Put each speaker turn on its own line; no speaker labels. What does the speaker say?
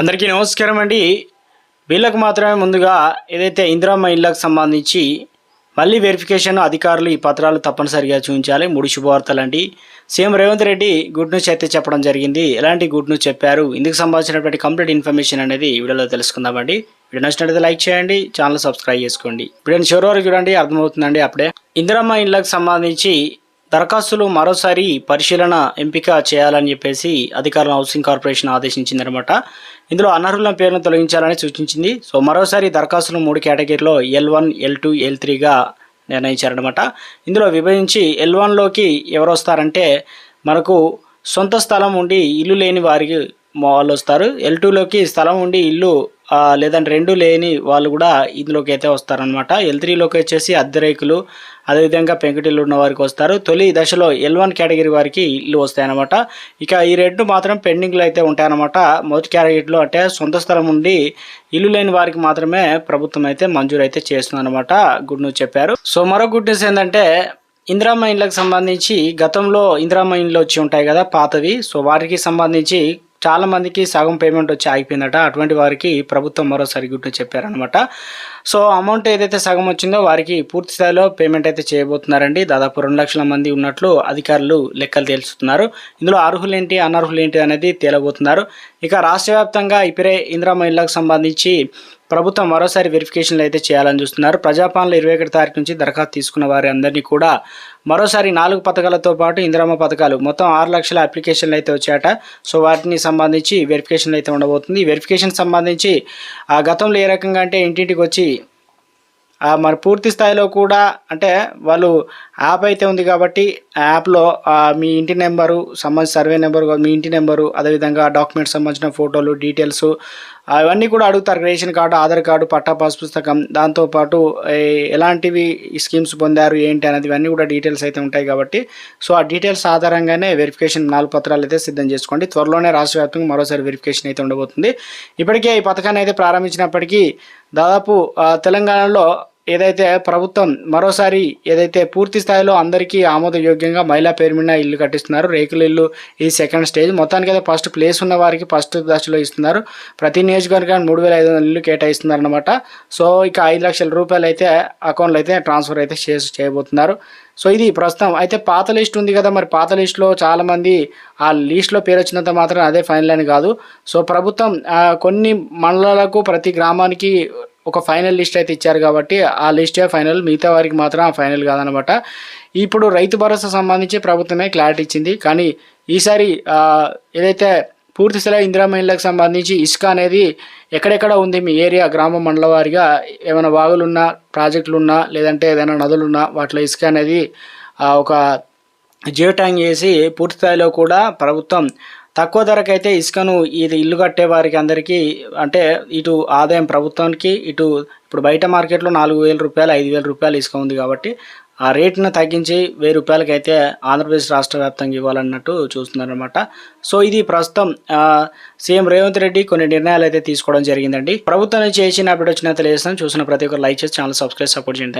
అందరికీ నమస్కారం అండి. వీళ్ళకు మాత్రమే ముందుగా ఏదైతే ఇందిరామ్మ ఇళ్ళకు సంబంధించి మళ్ళీ వెరిఫికేషన్ అధికారులు ఈ పత్రాలు తప్పనిసరిగా చూపించాలి. మూడు శుభవార్తలు అండి. CM Revanth Reddy good news అయితే చెప్పడం జరిగింది. ఎలాంటి గుడ్ న్యూస్ చెప్పారు? ఇందుకు సంబంధించినటువంటి కంప్లీట్ ఇన్ఫర్మేషన్ అనేది వీడియోలో తెలుసుకుందామండి. వీడియో నచ్చినట్లయితే లైక్ చేయండి. ఛానల్ సబ్స్క్రైబ్ చేసుకోండి. ఇప్పుడు చివరి వరకు చూడండి. అర్థమవుతుందండి అప్పుడే. ఇందిరామ్మ ఇళ్ళకు సంబంధించి దరఖాస్తులు మరోసారి పరిశీలన ఎంపిక చేయాలని చెప్పేసి అధికారులు హౌసింగ్ కార్పొరేషన్ ఆదేశించిందనమాట ఇందులో అనర్హుల పేరును తొలగించాలని సూచించింది. సో మరోసారి దరఖాస్తులు మూడు కేటగిరీలో L one L two L త్రీగా నిర్ణయించారనమాట ఇందులో విభజించి ఎల్ వన్లోకి ఎవరు వస్తారంటే మనకు సొంత స్థలం ఉండి ఇల్లు లేని వారికి వాళ్ళు వస్తారు. ఎల్ టూలోకి స్థలం ఉండి ఇల్లు లేదంటే రెండు లేని వాళ్ళు కూడా ఇందులోకి అయితే వస్తారనమాట ఎల్ త్రీలోకి వచ్చేసి అద్దెరేకులు అదేవిధంగా పెంకుటిల్లు ఉన్న వారికి వస్తారు. తొలి దశలో ఎల్ వన్ కేటగిరీ వారికి ఇల్లు వస్తాయన్నమాట. ఇక ఈ రెండు మాత్రం పెండింగ్లో అయితే ఉంటాయన్నమాట. మొదటి కేటగిరీలో అంటే సొంత స్థలం ఉండి ఇల్లు లేని వారికి మాత్రమే ప్రభుత్వం అయితే మంజూరు అయితే చేస్తుందన్నమాట. గుడ్ న్యూస్ చెప్పారు. సో మరో గుడ్ న్యూస్ ఏంటంటే ఇందిరామ్మ ఇండ్లకు సంబంధించి గతంలో ఇందిరామ్మ ఇండ్లు వచ్చి ఉంటాయి కదా పాతవి. సో వాటికి సంబంధించి చాలా మందికి సగం పేమెంట్ వచ్చి ఆగిపోయిందట. అటువంటి వారికి ప్రభుత్వం మరోసారి గుట్టు చెప్పారనమాట సో అమౌంట్ ఏదైతే సగం వచ్చిందో వారికి పూర్తి స్థాయిలో పేమెంట్ అయితే చేయబోతున్నారండి. దాదాపు రెండు లక్షల మంది ఉన్నట్లు అధికారులు లెక్కలు తేల్చుతున్నారు ఇందులో అర్హులేంటి అనర్హులేంటి అనేది తేలబోతున్నారు. ఇక రాష్ట్ర వ్యాప్తంగా ఇప్పుడే ఇందిరామ్మ ఇళ్ళకు సంబంధించి ప్రభుత్వం మరోసారి వెరిఫికేషన్లు అయితే చేయాలని చూస్తున్నారు. ప్రజాపాలన ఇరవై ఒకటి తారీఖు నుంచి దరఖాస్తు తీసుకున్న వారి అందరినీ కూడా మరోసారి నాలుగు పథకాలతో పాటు ఇందిరామ పథకాలు మొత్తం ఆరు లక్షల అప్లికేషన్లు అయితే వచ్చాయట. సో వాటిని సంబంధించి వెరిఫికేషన్లు అయితే ఉండబోతుంది. ఈ వెరిఫికేషన్ సంబంధించి ఆ గతంలో ఏ రకంగా అంటే ఇంటింటికి వచ్చి మరి పూర్తి స్థాయిలో కూడా అంటే వాళ్ళు యాప్ అయితే ఉంది కాబట్టి యాప్లో మీ ఇంటి నెంబరు సంబంధించిన సర్వే నెంబరు మీ ఇంటి నెంబరు అదేవిధంగా డాక్యుమెంట్స్ సంబంధించిన ఫోటోలు డీటెయిల్స్ అవన్నీ కూడా అడుగుతారు. Ration card Aadhaar card patta pass పుస్తకం దాంతోపాటు ఎలాంటివి స్కీమ్స్ పొందారు ఏంటి అనేది ఇవన్నీ కూడా డీటెయిల్స్ అయితే ఉంటాయి కాబట్టి సో ఆ డీటెయిల్స్ ఆధారంగానే వెరిఫికేషన్ నాలుగు పత్రాలు అయితే సిద్ధం చేసుకోండి. త్వరలోనే రాష్ట్ర వ్యాప్తంగా మరోసారి వెరిఫికేషన్ అయితే ఉండబోతుంది. ఇప్పటికే ఈ పథకాన్ని అయితే ప్రారంభించినప్పటికీ దాదాపు తెలంగాణలో ఏదైతే ప్రభుత్వం మరోసారి ఏదైతే పూర్తి స్థాయిలో అందరికీ ఆమోదయోగ్యంగా మహిళా పేరు మీద ఇల్లు కట్టిస్తున్నారు రేకుల ఇల్లు ఈ సెకండ్ స్టేజ్. మొత్తానికి అయితే ఫస్ట్ ప్లేస్ ఉన్న వారికి ఫస్ట్ దశలో ఇస్తున్నారు. ప్రతి నియోజకవర్గానికి మూడు వేల ఐదు వందల ఇల్లు కేటాయిస్తున్నారు అనమాట సో ఇక ఐదు లక్షల రూపాయలు అయితే అకౌంట్లో అయితే ట్రాన్స్ఫర్ అయితే చేసి చేయబోతున్నారు. సో ఇది ప్రస్తుతం. అయితే పాత లిస్ట్ ఉంది కదా మరి పాత లిస్టులో చాలామంది ఆ లిస్ట్లో పేరు వచ్చినంత మాత్రం అదే ఫైనల్ అని కాదు. సో ప్రభుత్వం కొన్ని మండలాలకు ప్రతి గ్రామానికి ఒక ఫైనల్ లిస్ట్ అయితే ఇచ్చారు కాబట్టి ఆ లిస్టే ఫైనల్ మిగతా వారికి మాత్రం ఆ ఫైనల్ కాదనమాట. ఇప్పుడు రైతు భరోసా సంబంధించి ప్రభుత్వమే క్లారిటీ ఇచ్చింది. కానీ ఈసారి ఏదైతే పూర్తి స్థాయి ఇందిరా మహిళలకు సంబంధించి ఇసుక అనేది ఎక్కడెక్కడ ఉంది మీ ఏరియా గ్రామ మండల వారిగా ఏమైనా వాగులున్నా ప్రాజెక్టులున్నా లేదంటే ఏదైనా నదులున్నా వాటిలో ఇసుక అనేది ఒక జియో ట్యాంక్ చేసి పూర్తి స్థాయిలో కూడా ప్రభుత్వం తక్కువ ధరకైతే ఇసుకను ఇది ఇల్లు కట్టే వారికి అందరికీ అంటే ఇటు ఆదాయం ప్రభుత్వానికి ఇటు ఇప్పుడు బయట మార్కెట్లో నాలుగు వేల రూపాయలు ఐదు వేల రూపాయలు ఇసుక ఉంది కాబట్టి ఆ రేటును తగ్గించి వెయ్యి రూపాయలకైతే ఆంధ్రప్రదేశ్ రాష్ట్ర వ్యాప్తంగా ఇవ్వాలన్నట్టు చూస్తున్నారనమాట సో ఇది ప్రస్తుతం సీఎం రేవంత్ రెడ్డి కొన్ని నిర్ణయాలు అయితే తీసుకోవడం జరిగిందండి. ప్రభుత్వం నుంచి చేసిన అప్డేట్ వచ్చిన తెలియజేస్తాను. చూసిన ప్రతి ఒక్కరు లైక్ చేసి ఛానల్ సబ్స్క్రైబ్ సపోర్ట్ చేయండి.